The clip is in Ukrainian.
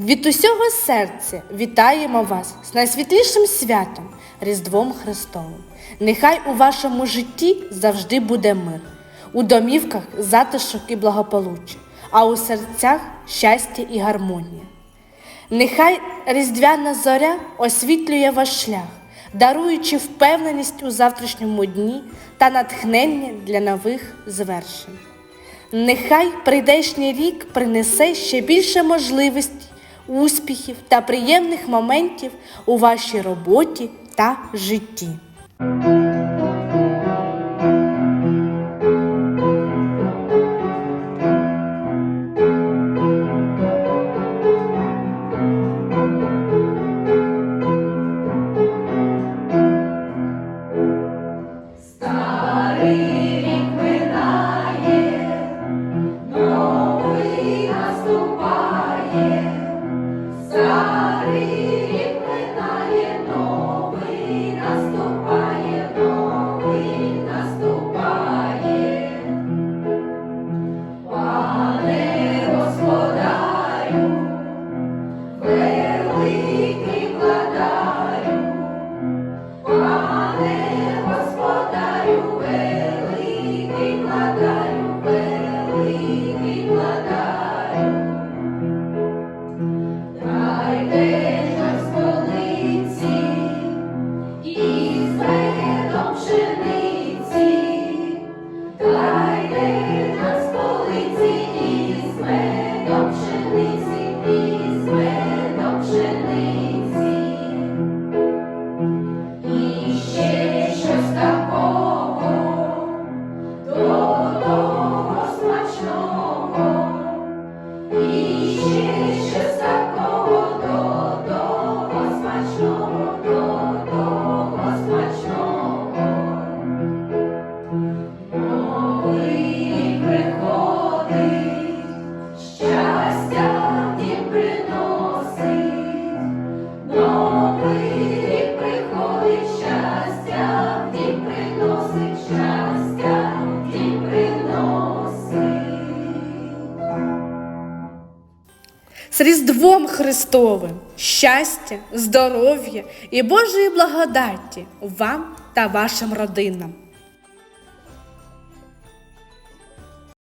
Від усього серця вітаємо вас з найсвітлішим святом Різдвом Христовим. Нехай у вашому житті завжди буде мир, у домівках затишок і благополуччя, а у серцях щастя і гармонія. Нехай різдвяна зоря освітлює ваш шлях, даруючи впевненість у завтрашньому дні та натхнення для нових звершень. Нехай прийдешній рік принесе ще більше можливостей, успіхів та приємних моментів у вашій роботі та житті. King of З Різдвом Христовим щастя, здоров'я і Божої благодаті вам та вашим родинам.